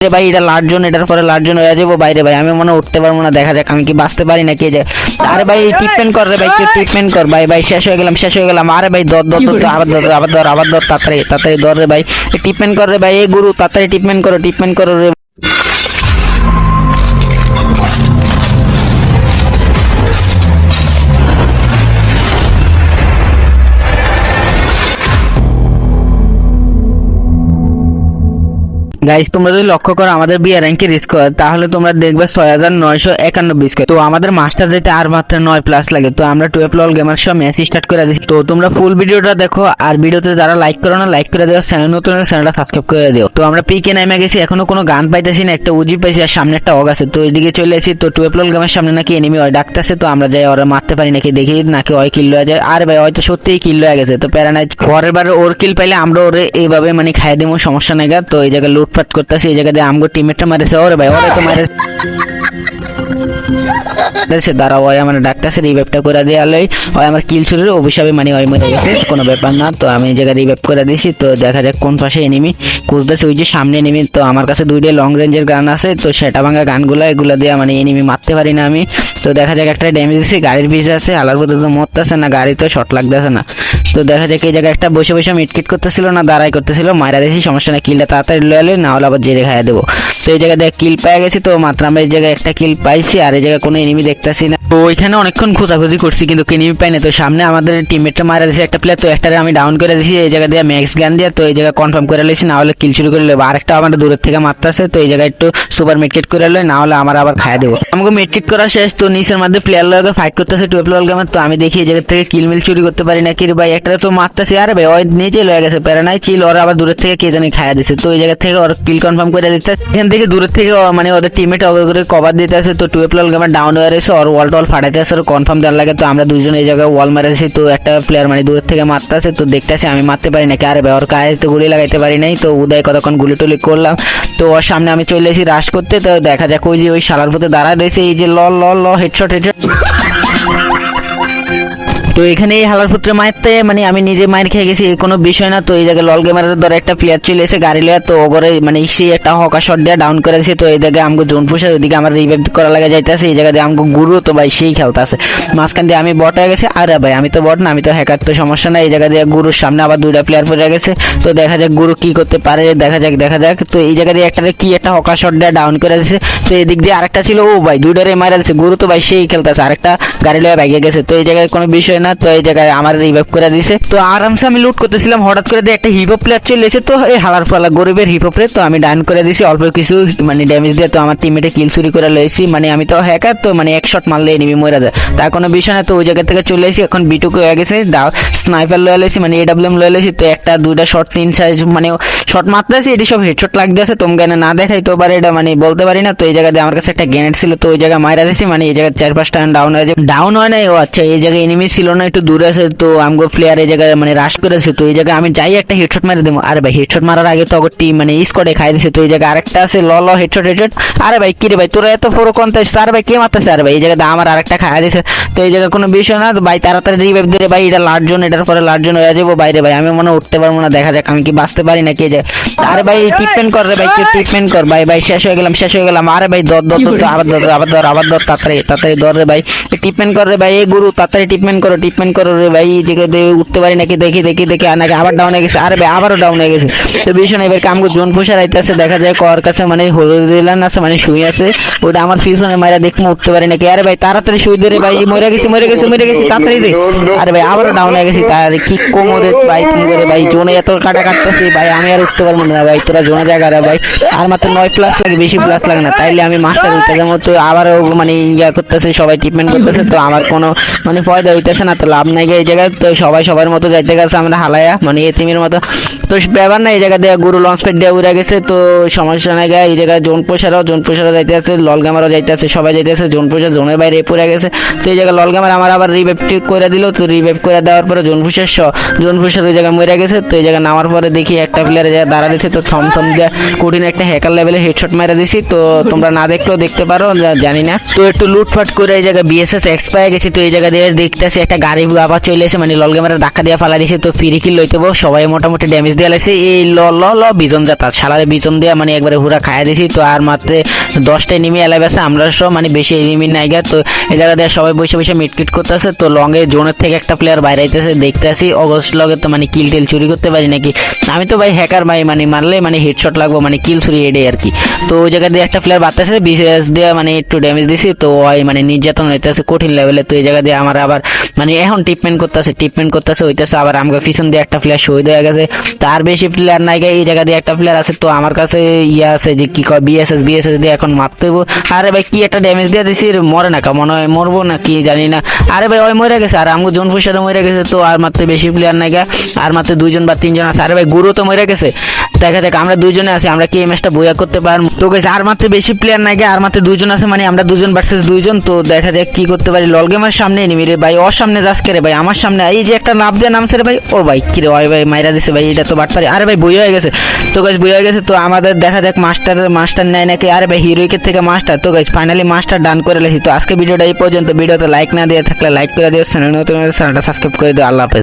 রে ভাই এটা লাটজন এটার পরে লাটজন হয়ে যাব বাইরে ভাই। আমি মনে উঠতে পারব না দেখা যাক আমি কি বাঁচতে পারি না কে যায় আরে ভাই ট্রিটমেন্ট কর রে ভাই ট্রিটমেন্ট কর ভাই ভাই শেষ হয়ে গেলাম শেষ হয়ে গেলাম। আরে ভাই দর দর দর আবার দর আবার দর আবার দর তাড়াতাড়ি তাড়াতাড়ি দর রে ভাই। ট্রিটমেন্ট কর রে ভাই এই গুরু তাড়াতাড়ি ট্রিটমেন্ট করো ট্রিটমেন্ট করো রে গাইস তোমরা যদি লক্ষ্য করো, আমাদের বিয়ার র্যাঙ্কের স্কোর তাহলে তোমরা দেখবে ছয় হাজার নয়শো একানব্বই স্কোর তো আমাদের মাস্টার যেটা, আর মাত্র নয় প্লাস লাগে। তো আমরা টুয়েলভ লল গেমার সব ম্যাচ স্টার্ট করে দিচ্ছি। তো তোমরা ফুল ভিডিওটা দেখো, আর ভিডিওতে যারা লাইক করো না লাইক করে দিও। চ্যানেল নতুন চ্যানেলটা সাবস্ক্রাইব করে দিও। তো আমরা পিকে নেমে গেছি, এখনও কোনো গান পাইতেছি না, একটা উজি পাইছি, আর সামনে একটা অগ আছে। তো এইদিকে চলে এসেছি। তো টুয়েলভ লল গেমার সামনে নাকি এনিমি হয় ডাকতেছে। তো আমরা যাই, ওরা মারতে পারি নাকি, দেখি নাকি ওই কিল হয়ে যায়। আর ভাই হয়তো সত্যিই কিল হয়ে গেছে। তো প্যারা নাই পরের বার ওর কিল পাইলে আমরা ওরে এইভাবে মানে খাই দিব, সমস্যা নাই তো এই জায়গায় লুটপাট করতেছি, এই জায়গায় দিয়ে আমগো টিমেটটা মারেছে। ওরে ভাই, ওরে তো মারে সে দাঁড়াও, ওই আমার ডাক্তার রিভাইভটা করে দিয়ে আলোই। ওই আমার কিল ছুরির অভিশাপে মানে ওই মরে গেছে, কোনো ব্যাপার না। তো আমি এই জায়গায় রিভাইভ করে দিয়েছি তো দেখা যাক কোন পাশে এনিমি খুঁজতেছে। ওই যে সামনে এনিমি তো আমার কাছে দুইটা লং রেঞ্জের গান আছে, তো সেটা ভাঙা গানগুলো এগুলো দিয়ে মানে এনিমি মারতে পারি না আমি। তো দেখা যাক একটা ড্যামেজ দিছি, গাড়ির পিছে আছে, আলার মধ্যে তো মরতেছে না গাড়ি তো শর্ট লাগতেছে না। তো দেখা যাক এই জায়গায় একটা বসে বসে মিটকিট করতেছিল না দাঁড়াই করতেছিল মায়েরা দেখি সমস্যা না কিলটা তাড়াতাড়ি লয়ালে না হলে আবার জেলে খাইয়া দেবো। তো এই জায়গায় দেখ কিল পেয়ে গেছি তো, মাত্র আমরা এই জায়গায় একটা কিল পাইছি আর এই জায়গায় কোনো এনিমি দেখতেছি না। তো ওইখানে অনেকক্ষণ খোঁজাখুঁজি করছি, কিন্তু এনিমি পাই না তো সামনে আমাদের টিমমেটটা মারা দিয়েছে একটা প্লেয়ার তো একটারে আমি ডাউন করে দিয়েছি এই জায়গা দিয়ে ম্যাক্স গান দিয়ে, তো এই জায়গায় কনফার্ম করে লেছি না হলে কিল শুরু করে নেব আরেকটা আমার দূরের থেকে মারতেছে, তো এই জায়গায় একটু সুপার মিটকিট করে লই, না হলে আমার আবার খাইয়া দেবো। আমাকে মিটকিট করা শেষ, তো নিচের মধ্যে প্লেয়ার লগে ফাইট করতেছে টুয়েলভ লেভেল গেমার তো আমি দেখি এই জায়গা থেকে কিল মিল চুরি করতে পারি না কি ভাই। একটা তো মারতেছি, আরে ভাই, ওই নিচে লয়ে গেছে প্যারা নাই চিল ওরা আবার দূরের থেকে কে জানি খাইয়া দিছে। তো এই জায়গা থেকে ওর কিল কনফার্ম করে এখান থেকে দূরের থেকে মানে ওদের টিমেট করে কভার দিতে আসে, তো টুয়েলভ প্লেয়ার গেমার ডাউন হয়ে আসে ওর ওয়াল টল ফাটাতে আসে, ওর কনফার্ম দেওয়ার লাগে, তো আমরা দুজন এই জায়গায় ওয়াল মারেছি তো একটা প্লেয়ার মানে দূরের থেকে মারতে আসে, তো দেখতে আসে, আমি মারতে পারি না আরে ব্যবহার গায়ে তো গুলি লাগাইতে পারি নাই, তো উদয় কতক্ষণ গুলি টুলি করলাম, তো ওর সামনে আমি চলে এসেছি রাশ করতে, তো দেখা যাক ওই যে ওই শালার পথে দাঁড়ায় রয়েছে, এই যে ল ল ল হেডশট হেডশট তো এখানে এই হালার পুত্রে মারতে মানে আমি নিজে মায়ের খেয়ে গেছি কোনো বিষয় না। তো এই জায়গায় লল গেমারের ধরে একটা প্লেয়ার চলে এসে গাড়ি লয়া, তো ওপরে মানে সে একটা হকা শট দিয়ে ডাউন করে দিয়েছে। তো এই জায়গায় আমাকে জোন ফুসে ওইদিকে আমার রিভাইভ করা লাগে যাইতেছে, এই দিয়ে আমাকে গুরু তো ভাই সেই খেলতেছে। মাঝখান দিয়ে আমি বট হয়ে গেছে, আরে ভাই, আমি তো বট না, আমি তো হ্যাকার তো সমস্যা নাই। এই জায়গা দিয়ে গুরুর সামনে আবার দুইটা প্লেয়ার পড়ে গেছে। তো দেখা যাক গুরু কি করতে পারে, দেখা যাক দেখা যাক। তো এই জায়গা দিয়ে একটা কি একটা হকা শট দিয়ে ডাউন করে দিয়েছে। তো এদিক দিয়ে আরেকটা ছিল, ও ভাই, দুইটারে মারা দিচ্ছে গুরু তো ভাই সেই খেলতেছে, আরেকটা গাড়ি লয়ে ভাগে গেছে। তো এই জায়গায় কোনো বিষয় না, তো এই জায়গায় আমার রিভাইভ করে দিয়েছে তো আরামসে আমি লুট করতেছিলাম, হঠাৎ করে দিয়ে একটা হিপ প্লেয়ার চলে এসে তো এই হালার ফালা গরিবের হিপ প্লেয়ার তো আমি ডান করে দিয়েছি অল্প কিছু মানে ড্যামেজ দিয়ে তো আমার টিমমেটে কিল চুরি করে লয়েছি মানে আমি তো হ্যাকার তো মানে এক শট মারলে এনিমি মরে যায়। তার কোনো বিষয় না, তো ওই জায়গা থেকে চলে এসেছি এখন বিটুকে হয়ে গেছে। দাও স্নাইপার লয়ে লেছি মানে এডাব্লিউএম লয়ে লেছি তো একটা, দুইটা শট তিন সাইজ মানে শট মারতে আছে, এটি সব হেডশট লাগতে আছে। তোমকে না না দেখাই, তো পারে এটা মানে বলতে পারি না, তো এই জায়গাতে আমার কাছে একটা গ্রেনেড ছিল, তো ওই জায়গায় মারা দিয়েছি মানে এই জায়গায় চার পাঁচটা ডাউন হয়ে যায় ডাউন হয় নাই, ও আচ্ছা এই জায়গায় এনিমি ছিল না একটু দূরে আছে, তো আমগো প্লেয়ার এই জায়গায় মানে রাশ করেছে, তো এই জায়গায় আমি যাই একটা হেডশট মেরে দেবো। আরে ভাই হেডশট মারার আগে তো ওর টিম মানে স্কোয়াডে খাই দিছে, তো এই জায়গায় আরেকটা আছে, ল ল হেডশট হেডশট আরে ভাই কি রে ভাই, তোরা এত পুরো কন্তাস আরে ভাই, কে মারতেছে? আরে ভাই, এই জায়গায় আমার আরেকটা খাই দিছে। তো এই জায়গায় কোনো বিষয় না ভাই, তাড়াতাড়ি রিভাইভ দিয়ে ভাই, এটা লার্জন এটার পরে লার্জন হয়ে যাব। বাইরে ভাই, আমি মনে উঠতে পারব না, দেখা যাক আমি কি বাঁচতে পারি না কে যায় আরে ভাই ট্রিটমেন্ট কর রে ভাই ট্রিটমেন্ট কর। ভাই ভাই, শেষ হয়ে গেলাম, শেষ হয়ে গেলাম। আরে ভাই দর দর আবার দর আবার দর আবার দর তাড়াতাড়ি তাড়াতাড়ি দর রে ভাই। ট্রিটমেন্ট কর রে ভাই, এই গুরু, তাড়াতাড়ি ট্রিটমেন্ট করো ট্রিটমেন্ট করো রে ভাই দিয়ে উঠতে পারি নাকি, দেখি দেখি দেখি নাকি আবার ডাউন হয়ে গেছে, আরে ভাই, আবারও ডাউন হয়ে গেছে। তো ভীষণ এবার কামগো জোন ফুসার আইতেছে দেখা যায় কর কাছে মানে হলুদিলান আছে মানে শুয়ে আছে, ওটা আমার পিছনে মাইরা দেখব, উঠতে পারি নাকি। আরে ভাই, তাড়াতাড়ি শুয়ে ধরে ভাই মরে গেছে মরে গেছে মরে গেছে, তাড়াতাড়ি দে। আরে ভাই, আবারও ডাউন হয়ে গেছি তার কি কোমরে ভাই তুমি করে ভাই জোনে এত কাটা কাটতেছি, ভাই, আমি আর উঠতে পারব না ভাই, তোরা জোনে জায়গা রে ভাই। আর মাত্র নয় প্লাস লাগে, বেশি প্লাস লাগে না, তাইলে আমি মাস্টার উঠতে যাব, তো আবারও মানে ইয়া করতেছে, সবাই ট্রিটমেন্ট করতেছে, তো আমার কোনো মানে ফয়দা হইতেছে না। তো লাভ নাই এই জায়গায়। তো সবাই সবার মতো যাইতে গেছে, আমরা হালায়া মানে এসিমের মতো তো ব্যাপার না, এই জায়গা দিয়ে গুরু লঞ্চ প্যাড দিয়ে উড়ে গেছে, তো সমস্যা নাই গায়ে এই জায়গায় জোন পোষারও জোন পোষারও যাইতে আছে, ললগামারও যাইতে আছে, সবাই যাইতে আছে, জোন পোষার জোনের বাইরে পড়ে গেছে, তো এই জায়গায় ললগামার আমার আবার রিভাইভ করে দিল, তো রিভাইভ করে দেওয়ার পরে জোন ফুসার জোন ফুসার ওই জায়গায় মরে গেছে, তো এই জায়গায় নামার পরে দেখি একটা প্লেয়ার দাঁড়া দিয়েছে তো থম থম দিয়ে কঠিন একটা হ্যাকার লেভেলে হেডশট মেরে দিছি, তো তোমরা না দেখলেও দেখতে পারো জানি না। তো একটু লুটফাট করে এই জায়গায় বিএসএস এক্সপায়ার গেছি, তো এই জায়গা দিয়ে দেখতেছি একটা গাড়ি আবার চলে এসে মানে লল গেমারের ধাক্কা দিয়ে ফালা দিয়েছে তো ফিরি কিল লইতে সবাই মোটামুটি ড্যামেজ দিয়ে লাগছে এই ল ল ল, বিজন যাতা শালারে বিজন দিয়ে মানে একবারে হুরা খাইয়া দিছি, তো আর মাত্র দশটা এনিমি এলাইভ আছে, আমরা সব মানে বেশি এনিমি নাই গা, তো এই জায়গা দিয়ে সবাই বসে বসে মিটকিট করতেছে, তো লঙ্গে জোনের থেকে একটা প্লেয়ার বাইরে আইতেছে দেখতে আসি অগস্ট লগে তো মানে কিল টিল চুরি করতে পারি নাকি। আমি তো ভাই হ্যাকার ভাই মানে মারলে মানে হেডশট লাগবো মানে কিল চুরি এডে আর কি। তো ওই জায়গা দিয়ে একটা প্লেয়ার বাড়তেছে বিশেষ দিয়ে মানে একটু ড্যামেজ দিছি, তো ওই মানে নির্যাতন হইতেছে কঠিন লেভেলে তো এই জায়গা দিয়ে আমার আবার মানে এখন ট্রিটমেন্ট করতেছে ট্রিটমেন্ট করতেছে, হইতেছে আবার আমাকে পিছন দিয়ে একটা প্লেয়ার শহীদ হয়ে গেছে তার বেশি প্লেয়ার নাই এই জায়গা দিয়ে একটা প্লেয়ার আছে, তো আমার কাছে ইয়ে আছে যে কি কয় বিএসএস বিএসএস দিয়ে এখন মারতে। আরে ভাই, কি একটা ড্যামেজ দিয়ে দিছি মরে না কা মনে হয়, মরবো না কি জানি না। আরে ভাই, ওই মরে গেছে, আর আমাকে জোন ফুসাদে মরে গেছে, তো আর মাত্র বেশি প্লেয়ার নাই আর মাত্র দুইজন বা তিনজন আছে। আরে ভাই, গুরু তো মরে গেছে। দেখা যাক আমরা দুজনে আছি আমরা কি এই ম্যাচটা বইয়া করতে পারব? তো গেছে আর মাত্র বেশি প্লেয়ার নাই গে, আর মাত্র দুজন আছে মানে আমরা দুজন ভার্সেস দুইজন তো দেখা যাক কি করতে পারি। লল গেমার সামনে নিবি রে ভাই ওর সামনে যাস রে ভাই? আমার সামনে এই যে একটা নাম দিয়ে নামছে রে ভাই ও ভাই কি রে ওই ভাই মাইরা দিছে ভাই এটা তো বাট বাটপারি। আরে ভাই বই হয়ে গেছে। তো গাছ বই হয়ে গেছে তো আমাদের দেখা যাক মাস্টার মাস্টার নেয় নাকি। আরে ভাই হিরোইকের থেকে মাস্টার তো গাছ ফাইনালি মাস্টার ডান করে লেছি। তো আজকে ভিডিওটা এই পর্যন্ত। ভিডিওতে লাইক না দিয়ে থাকলে লাইক করে দিও চ্যানেল নতুন চ্যানেলটা সাবস্ক্রাইব করে দিও। আল্লাহ হাফেজ।